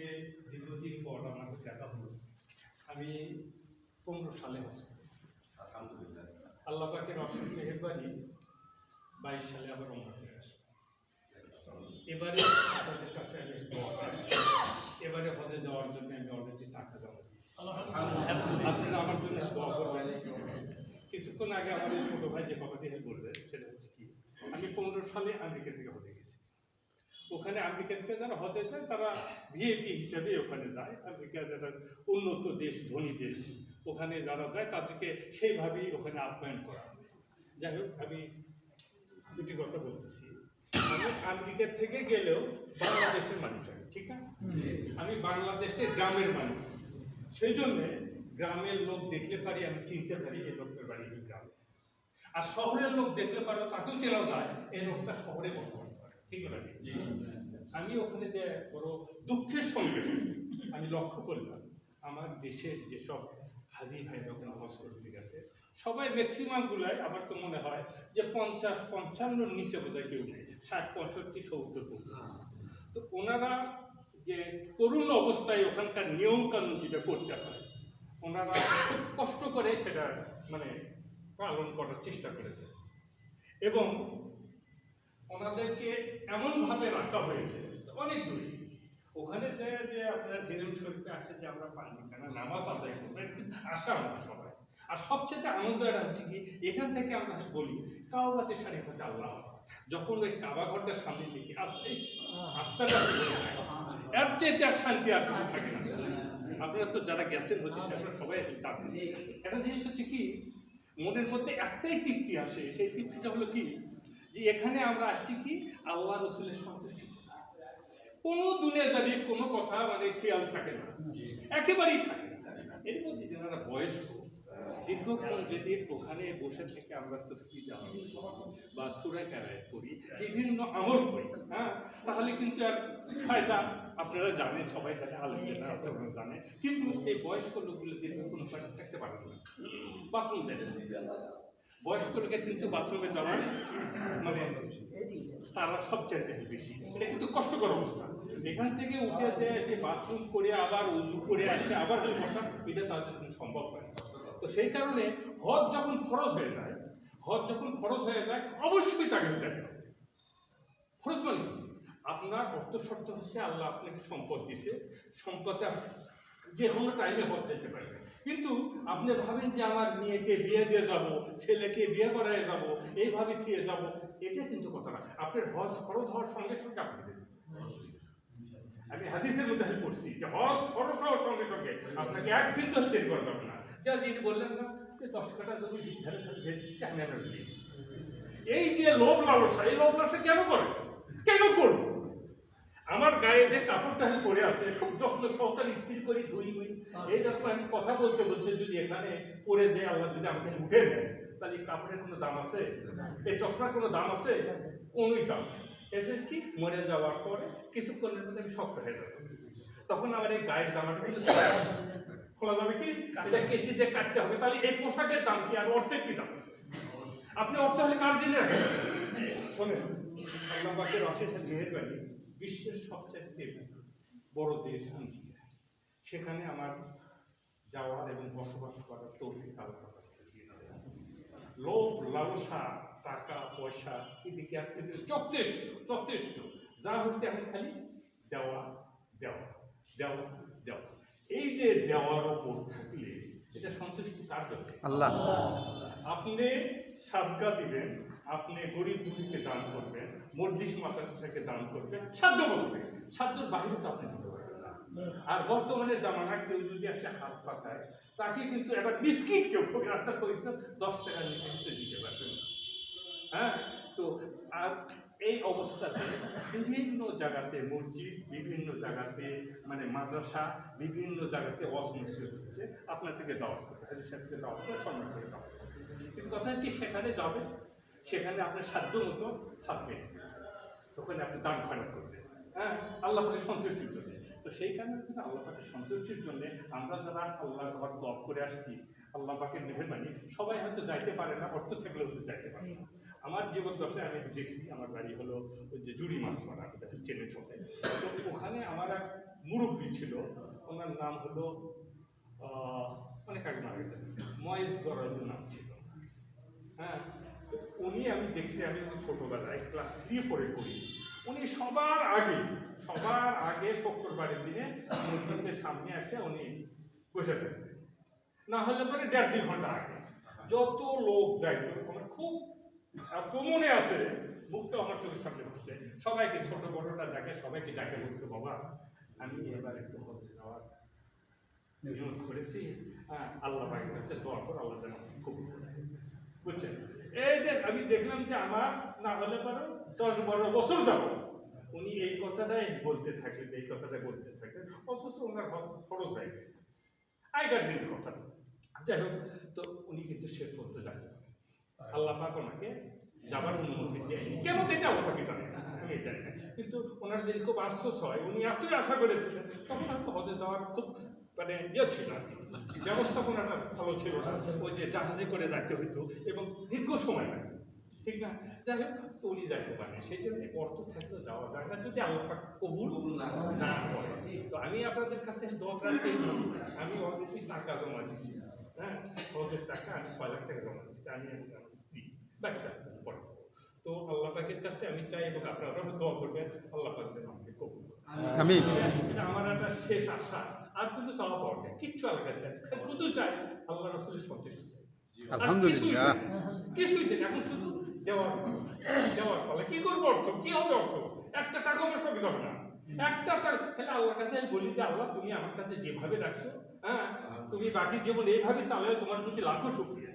সঙ্গে দীর্ঘদিন পর আমাকে দেখা হলো। আমি পনেরো সালে হজ করেছি। আলহামদুলিল্লাহ। আল্লাহ পাকের অশেষ মেহেরবানি বাইশ সালে আবার অমর হয়ে আসলো। এবারে আপনাদের কাছে আমি এবারে হজে যাওয়ার জন্য আমি অলরেডি টাকা জমা দিয়েছি। আপনারা আমার জন্য দোয়া করবেন। কিছুক্ষণ আগে আমাদের ছোট ভাই যে কথাটি বললেন সেটা হচ্ছে কি আমি পনেরো সালে আমেরিকা থেকে হজে গেছি। ওখানে আমেরিকা থেকে যারা হজে যায়, তারা ভিএপি হিসেবে ওখানে যায়। আমেরিকার একটা উন্নত দেশ, ধনী দেশ। ওখানে যারা যায়, তাদেরকে সেইভাবেই ওখানে আপ্যায়ন করা যাই হোক, আমি দুটি কথা বলতেছি। আমি আমেরিকা থেকে গেলেও বাংলাদেশের মানুষ আমি, ঠিক না? আমি বাংলাদেশের গ্রামের মানুষ। সেই জন্যে গ্রামের লোক দেখলে পারি, আমি চিনতে পারি এই লোকের বাড়ি গ্রামে। আর শহরের লোক দেখলে পারো, তাকেও চেনা যায়, এই লোকটা শহরে বসবাস ঠিক না আমি ওখানে যে বড় দুঃখের সঙ্গে আমি লক্ষ্য করলাম আমার দেশের যেসব হাজি ভাইরা হজ করতে গেছে সবাই ম্যাক্সিমাম গুলাই আমার তো মনে হয় যে পঞ্চাশ পঞ্চান্নর নিচে বোধহয় কেউ নেই ষাট পঁয়ষট্টি সত্তর তো ওনারা যে করুণ অবস্থায় ওখানকার নিয়মকানুন যেটা করতে হয় ওনারা খুব কষ্ট করে সেটা মানে পালন করার চেষ্টা করেছে। এবং ওনাদেরকে এমনভাবে রাখা হয়েছে, অনেক দূরে। ওখানে যে যে আপনার হেরুল শরীফে আছে যে আমরা পাঞ্জিখানা নামাজ আদায় করব, এটা কিন্তু আশা সবাই। আর সবচেয়ে আনন্দ এটা হচ্ছে কি, এখান থেকে আমরা বলি কাওবাতে শারিফ হচ্ছে আল্লাহ। যখন ওই কাবা ঘরটা সামনে দেখি আত্মাটা এর চেয়ে আর শান্তি আর কিছু থাকে না। আপনারা তো যারা গেছেন, হচ্ছে সেটা সবাই জানেন। একটা জিনিস হচ্ছে কি, মনের মধ্যে একটাই তৃপ্তি আসে, সেই তৃপ্তিটা হলো কি যে এখানে আমরা আসছি কি? আল্লাহ রসুলের সন্তুষ্টি। কোনো দুনিয়াদারির কোনো কথা মানে খেয়াল থাকে না। একেবারেই থাকে না। এর মধ্যে যারা বয়স্ক দীর্ঘক্ষণ যদি ওখানে বসে থেকে আমরা তো সুবিধা বা সুরা ক্যারায় করি বিভিন্ন আমল করি হ্যাঁ তাহলে কিন্তু আর ফায়দা আপনারা জানেন সবাই জানে আলোচনা আছে ওরা জানে। কিন্তু এই বয়স্ক লোকগুলো দীর্ঘক্ষণ থাকতে পারে না। বাথরুম যায়। বয়স্ক লোকের কিন্তু বাথরুমে যাওয়ার মানে তারা সবচাইতে বেশি। এটা কিন্তু কষ্টকর অবস্থা। এখান থেকে উঠে যে সে বাথরুম করে আবার উজু করে আসে, আবার বসা, এটা তাদের জন্য সম্ভব হয়। তো সেই কারণে হজ যখন খরচ হয়ে যায়, হজ যখন খরচ হয়ে যায়, অবশ্যই তাকে হবে। খরচ মানে আপনার অর্থ শর্ত হচ্ছে আল্লাহ আপনাকে সম্পদ দিছে, সম্পদে যে কোনো টাইমে যেতে পারবে কিন্তু আপনি ভাবেন যে আমার মেয়েকে বিয়ে দিয়ে যাব, ছেলেকে বিয়ে করায় যাব, এইভাবে থিয়ে যাব, এটা কিন্তু কথা না। আপনার হজ খরচ হওয়ার সঙ্গে সঙ্গে আপনি দেবেন আমি হাদিসের মধ্যে পড়ছি যে হজ খরচ হওয়ার সঙ্গে সঙ্গে আপনাকে এক বিন্দু দেরি করা যাবে না। যা যিনি বললেন না, যে দশ কাটা যদি ধারে ধারে দিচ্ছি আমি এই যে লোভ লালসা, এই লোভ লালসা কেন করে? কেন করব? গায়ে যে কাপড়টা পরে আছে খুব যত্ন সহকারে স্থির করি ধুই মুই। এইরকম আমি কথা বলতে বলতে যদি এখানে পরে যে আল্লাহ যদি আমাকে উঠে নেয় তাহলে কাপড়ের কোনো দাম আছে? এই চশমার কোনো দাম আছে? কোনোই দাম। এটা কি? মরে যাওয়ার পরে কিছুক্ষণের মধ্যে আমি শক্ত হয়ে যাব। তখন আমার এই গায়ের জামাটা কিন্তু খোলা যাবে। কি? এটা কেসি দিয়ে কাটতে হবে। তাহলে এই পোশাকের দাম কি? আর অর্থের কি দাম আপনি অর্থ হলে কার জেনে রাখেন? শোনেন আল্লাহ পাকের অশেষ মেহেরবানি। বিশ্বের সবচেয়ে বড় দেশ আমেরিকা। সেখানে আমার যাওয়ার এবং বসবাস করার তৌফিক আল্লাহ লোভ লালসা টাকা পয়সা এদিকে আপনি যথেষ্ট যথেষ্ট। যা হচ্ছে আমি খালি দেওয়া দেওয়া দেওয়া দেওয়া। এই যে দেওয়ার ওপর থাকলে এটা সন্তুষ্টি কার আল্লাহ। আপনি সাদকা দিবেন আপনি গরিব দুঃখীকে দান করবেন মর্দিস মাতাকে দান করবেন সাধ্য মতো। সাধ্যর বাহিরে তো আপনি দিতে পারবেন না। আর বর্তমানে জামানা কেউ যদি আসে হাত পাতায় তাকে কিন্তু একটা বিস্কিট কেউ খুব রাস্তার করে দশ টাকা নিচে কিন্তু দিতে পারবেন না। হ্যাঁ? তো আর এই অবস্থাতে বিভিন্ন জায়গাতে মসজিদ বিভিন্ন জায়গাতে মানে মাদ্রাসা বিভিন্ন জায়গাতে অসংস্কৃত হচ্ছে। আপনার থেকে দেওয়া হবে হাজির সাহেবকে দেওয়া হবে সম্মান করে। কিন্তু কথা হচ্ছে সেখানে যাবেন সেখানে আপনার সাধ্য মতো ছাপবেন ওখানে আপনি দান খয়রাত করবেন। হ্যাঁ? আল্লাহ পাকে সন্তুষ্টির জন্য। তো সেই কারণে কিন্তু আল্লাহ পাকের সন্তুষ্টির জন্য আমরা যারা আল্লাহ ঘর তপ করে আসছি, আল্লাহ পাকের মেহরবানি, সবাই হয়তো যাইতে পারে না, অর্থ থাকলেও হয়তো যাইতে পারে না। আমার জীবন দশায় আমি দেখছি, আমার বাড়ি হলো যে জুড়ি মাছ মারা ট্রেনের সাথে তো ওখানে আমার এক মুরব্বী ছিল, ওনার নাম হলো অনেক আগে মারা গেছেন ময়েস গরাজু নাম ছিল। হ্যাঁ? তো উনি আমি দেখছি, আমি যখন ছোটবেলায় ক্লাস থ্রি ফোরে পড়ি। উনি সবার আগে সবার আগে শুক্রবারের দিনে মসজিদের সামনে এসে উনি বসে থাকতেন। না হলে পরে দেড় দুই ঘণ্টা আগে। যত লোক যাইতো, আমার খুব এত মনে আছে, মুখটা আমার চোখের সামনে বসছে সবাইকে, ছোট বড়টা ডাকে সবাইকে ডাকে বলতো, বাবা, আমি এবার একটু হতে যাওয়ার করেছি। হ্যাঁ আল্লাহ পাকের কাছে দোয়া কর, আল্লাহ যেন খুব বুঝছেন? এই যে আমি দেখলাম যে আমার না হলে পারো দশ বারো বছর যাব। উনি এই কথাটাই বলতে থাকেন, এই কথাটা বলতে থাকেন। অথচ ওনার খরচ হয়ে গেছে। আগের দিনের কথা। যাই হোক, তো উনি কিন্তু শেষ করতে যাচ্ছে আল্লাহ পাক ওনাকে যাবার অনুমতি দেয়নি। কেন দেয়নি? আল্লাহ পাকে জানে? না আমি জানি না। কিন্তু ওনার যদি খুব আফসোস হয়, উনি এতই আশা করেছিলেন, তখন হজে যাওয়ার খুব মানে ইয়ে ছিল আর কি। ব্যবস্থাপনাটা ভালো ছিল না। ওই যে জাহাজে করে যাইতে হইতো এবং দীর্ঘ সময় লাগে। ঠিক না? যাই হোক উনি যাইতে পারেন সেই জন্য অর্থ থাকলেও যাওয়া যায় না। যদি আল্লাহ কবুল না করে। না করে। তো আমি আপনাদের কাছে আমি অলরেডি টাকা জমা দিচ্ছি হ্যাঁ? হজের টাকা আমি ছয় লাখ টাকা জমা দিচ্ছি আমি আমার স্ত্রী। বাকি পরে তো আল্লাহ পাকের কাছে আমি চাই এবং আপনারা দোয়া করবেন। আল্লাহ পাক যেন আমাকে। আমিন। আমার একটা শেষ আশা। আর কিন্তু চাওয়া পাওয়া নেই। কিচ্ছু আলাদা চাই। শুধু চাই আল্লাহ রসুলের সন্তুষ্ট চাই। আলহামদুলিল্লাহ। কিছুই চাই। এখন শুধু দেওয়ার দেওয়ার ফলে কি করব অর্থ? কি হবে অর্থ? একটা টাকা আমার সঙ্গে যাবে না। একটা টাকা তাহলে আল্লাহর কাছে আমি বলি যে আল্লাহ তুমি আমার কাছে যেভাবে রাখছো হ্যাঁ তুমি বাকি জীবন এইভাবে চালাও তোমার প্রতি লাখো শুক্রিয়া